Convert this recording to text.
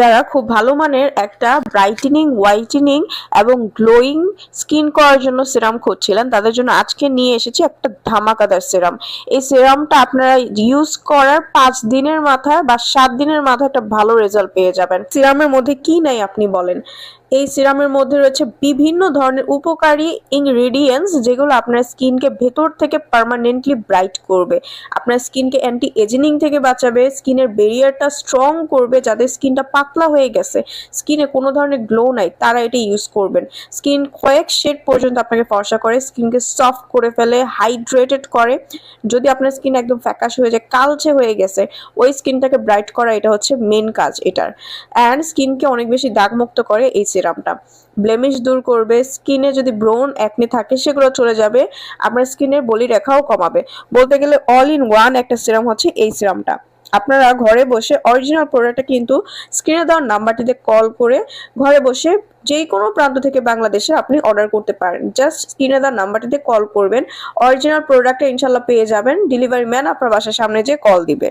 যারা খুব ভালো মানের একটা ব্রাইটেনিং হোয়াইটেনিং এবং গ্লোয়িং স্কিন করার জন্য সিরাম খুঁজছিলেন, তাদের জন্য আজকে নিয়ে এসেছি একটা ধামাকাদার সিরাম এই সিরামটা আপনারা ইউজ করার পাঁচ দিনের মাথায় বা সাত দিনের মাথায় একটা ভালো রেজাল্ট পেয়ে যাবেন। সিরামের মধ্যে কি নাই আপনি বলেন? এই সিরামের মধ্যে রয়েছে বিভিন্ন ধরনের উপকারী ইনগ্রেডিয়েন্টস যেগুলো আপনার স্কিনকে ভেতর থেকে পার্মানেন্টলি ব্রাইট করবে। আপনার স্কিনকে অ্যান্টি এজিনিং থেকে বাঁচাবে, স্কিনের ব্যারিয়ারটা স্ট্রং করবে যাদের স্কিনটা পাতলা হয়ে গেছে, স্কিনে কোনো ধরনের গ্লো নাই, তারা এটা ইউজ করবেন। স্কিন কয়েক শেড পর্যন্ত আপনাকে ফর্সা করে, স্কিনকে সফট করে ফেলে হাইড্রেটেড করে। যদি আপনার স্কিন একদম ফ্যাকাশ হয়ে যায়, কালচে হয়ে গেছে, ওই স্কিনটাকে ব্রাইট করা এটা হচ্ছে মেন কাজ এটার। অ্যান্ড স্কিনকে অনেক বেশি দাগমুক্ত করে এই সিরামটা ব্লেমিশ দূর করবে স্কিনে যদি ব্রোন একনি থাকে, সেগুলো চলে যাবে, আপনার স্কিনের বলি রেখাও কমাবে। বলতে গেলে অল ইন ওয়ান একটা সিরাম হচ্ছে এই সিরামটা আপনারা ঘরে বসে অরিজিনাল প্রোডাক্টটা কিন্তু স্ক্রিনে দেওয়ার নাম্বারটিতে কল করে ঘরে বসে যেই কোনো প্রান্ত থেকে বাংলাদেশে আপনি অর্ডার করতে পারেন। জাস্ট স্ক্রিনে দেওয়ার নাম্বারটিতে কল করবেন অরিজিনাল প্রোডাক্টটা ইনশাল্লাহ পেয়ে যাবেন ডেলিভারি ম্যান আপনার বাসার সামনে যে কল দিবে।